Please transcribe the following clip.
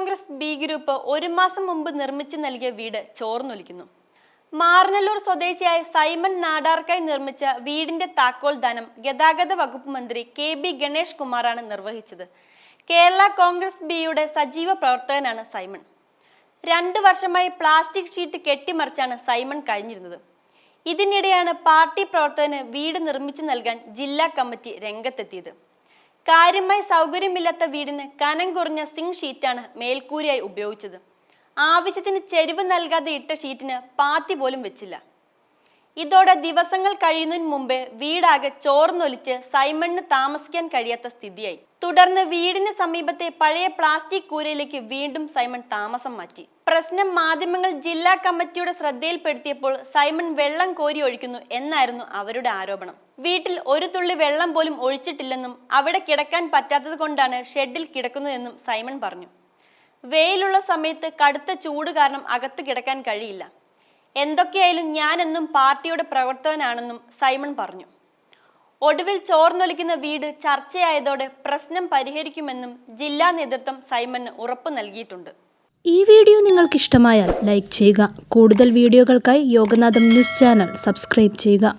Congress B group ഒരു മാസം മുമ്പ് നിർമ്മിച്ചു നൽകിയ വീട് ചോർന്നൊലിക്കുന്നു. മാറനല്ലൂർ സ്വദേശിയായ സൈമൺ നാടാർക്കായി നിർമ്മിച്ച വീടിന്റെ താക്കോൽ ദാനം ഗതാഗത വകുപ്പ് മന്ത്രി കെ ബി ഗണേഷ് കുമാറാണ് നിർവഹിച്ചത്. കേരള കോൺഗ്രസ് ബിയുടെ സജീവ പ്രവർത്തകനാണ് സൈമൺ. രണ്ടു വർഷമായി പ്ലാസ്റ്റിക് ഷീറ്റ് കെട്ടിമറിച്ചാണ് സൈമൺ കഴിഞ്ഞിരുന്നത്. ഇതിനിടെയാണ് പാർട്ടി പ്രവർത്തകന് വീട് നിർമ്മിച്ചു നൽകാൻ ജില്ലാ കമ്മിറ്റി രംഗത്തെത്തിയത്. കാര്യമായി സൗകര്യമില്ലാത്ത വീടിന് കനം കുറഞ്ഞ സിങ് ഷീറ്റാണ് മേൽക്കൂരയായി ഉപയോഗിച്ചത്. ആവശ്യത്തിന് ചെരിവ് നൽകാതെ ഇട്ട ഷീറ്റിന് പാത്തി പോലും വെച്ചില്ല. ഇതോടെ ദിവസങ്ങൾ കഴിയുന്നതിന് മുമ്പേ വീടാകെ ചോർന്നൊലിച്ച് സൈമണിന് താമസിക്കാൻ കഴിയാത്ത സ്ഥിതിയായി. തുടർന്ന് വീടിന് സമീപത്തെ പഴയ പ്ലാസ്റ്റിക് കൂരയിലേക്ക് വീണ്ടും സൈമൺ താമസം മാറ്റി. പ്രശ്നം മാധ്യമങ്ങൾ ജില്ലാ കമ്മിറ്റിയുടെ ശ്രദ്ധയിൽപ്പെടുത്തിയപ്പോൾ സൈമൺ വെള്ളം കോരി ഒഴിക്കുന്നു എന്നായിരുന്നു അവരുടെ ആരോപണം. വീട്ടിൽ ഒരു തുള്ളി വെള്ളം പോലും ഒഴിച്ചിട്ടില്ലെന്നും അവിടെ കിടക്കാൻ പറ്റാത്തത് കൊണ്ടാണ് ഷെഡിൽ കിടക്കുന്നതെന്നും സൈമൺ പറഞ്ഞു. വെയിലുള്ള സമയത്ത് കടുത്ത ചൂട് കാരണം അകത്ത് കിടക്കാൻ കഴിയില്ല. എന്തൊക്കെയായാലും ഞാനെന്നും പാർട്ടിയുടെ പ്രവർത്തകനാണെന്നും സൈമൺ പറഞ്ഞു. ഒടുവിൽ ചോർന്നൊലിക്കുന്ന വീട് ചർച്ചയായതോടെ പ്രശ്നം പരിഹരിക്കുമെന്നും ജില്ലാ നേതൃത്വം സൈമന് ഉറപ്പ് നൽകിയിട്ടുണ്ട്. ഈ വീഡിയോ നിങ്ങൾക്ക് ഇഷ്ടമായാൽ ലൈക്ക് ചെയ്യുക. കൂടുതൽ വീഡിയോകൾക്കായി യോഗനാഥം ന്യൂസ് ചാനൽ സബ്സ്ക്രൈബ് ചെയ്യുക.